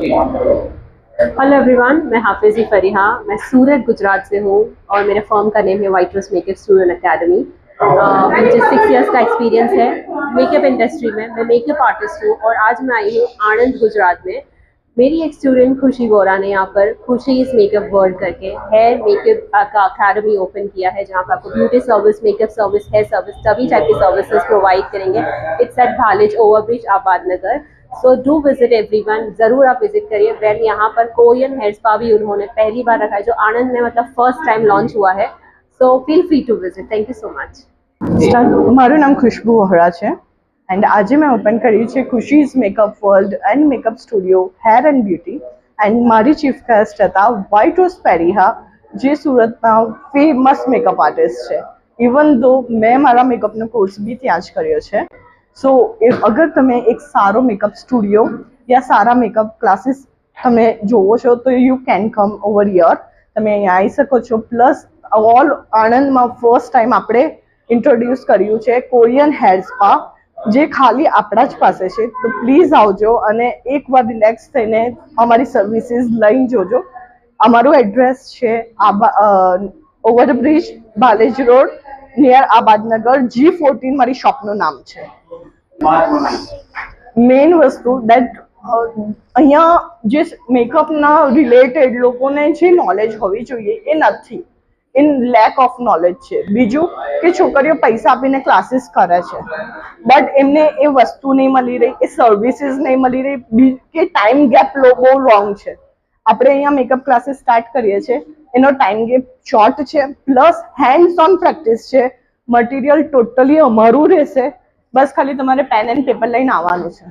Hello everyone मैं हाफिजी फरीहा, मैं सूरत, गुजरात से हूँ और मेरे फर्म का नेम है white rose makeup student academy मुझे सिक्स इयर्स का एक्सपीरियंस है मेकअप इंडस्ट्री में, मैं मेकअप आर्टिस्ट हूँ और आज मैं आई हूँ आनंद, गुजरात में। मेरी एक स्टूडेंट खुशी वोरा ने यहाँ पर खुशी इस मेकअप वर्ल्ड करके हेयर मेकअप का अकेडमी ओपन किया है, जहाँ पर आपको beauty service makeup service hair service सभी टाइप की सर्विसेज़ प्रोवाइड करेंगे। It's at Bhalej overbridge Abad Nagar so do visit everyone जरूर आप विजिट करिए वेल यहाँ पर कोरियन हेयर स्पा भी उन्होंने पहली बार रखा है जो आनंद में मतलब फर्स्ट टाइम लॉन्च हुआ है so feel free to visit thank you so much મારું નામ ખુશ્બુ વહોરા છે એન્ડ આજે મેં ઓપન કર્યું છે Khushi's makeup world and makeup studio hair and beauty and મારી ચીફ ગેસ્ટ હતા વ્હાઇટ રોઝ પેરીહા જે સુરતના ફેમસ મેકઅપ આર્ટિસ્ટ છે ઇવન દો મેં મારા મેકઅપનો કોર્સ બી ત્યાં જ કર્યો છે સો અગર તમે એક સારો મેકઅપ સ્ટુડિયો યા સારા મેકઅપ ક્લાસીસ તમે જોવો છો તો you can come over here તમે અહીંયા આવી શકો છો પ્લસ ઓલ આણંદમાં ફર્સ્ટ ટાઈમ આપણે ઇન્ટ્રોડ્યુસ કર્યું છે કોરિયન હેર સ્પા જે ખાલી આપણા જ પાસે છે તો પ્લીઝ આવજો અને એકવાર રિલેક્સ થઈને અમારી સર્વિસીસ લઈને જોજો અમારું એડ્રેસ છે આબા overbridge Balej road near Abadnagar G fourteen મારી શોપનું નામ છે. મેઇન વસ્તુ દેટ અહીંયા જે મેકઅપના રિલેટેડ લોકોને જે નોલેજ હોવી જોઈએ એ નથી. ઇન લેક ઓફ નોલેજ છે. બીજું કે છોકરીઓ પૈસા આપીને ક્લાસીસ કરે છે. બટ એમને એ વસ્તુ નહીં મળી રહી, એ સર્વિસીસ નહીં મળી રહી કે ટાઈમ ગેપ બહુ રોંગ છે. આપણે અહીંયા મેકઅપ ક્લાસીસ સ્ટાર્ટ કરીએ છીએ. એનો ટાઈમ ગેપ શોર્ટ છે પ્લસ હેન્ડ્સ ઓન પ્રેક્ટિસ છે. મટીરિયલ ટોટલી અમારું રહેશે. બસ ખાલી તમારે પેન એન્ડ પેપર લઈને આવવાનું છે.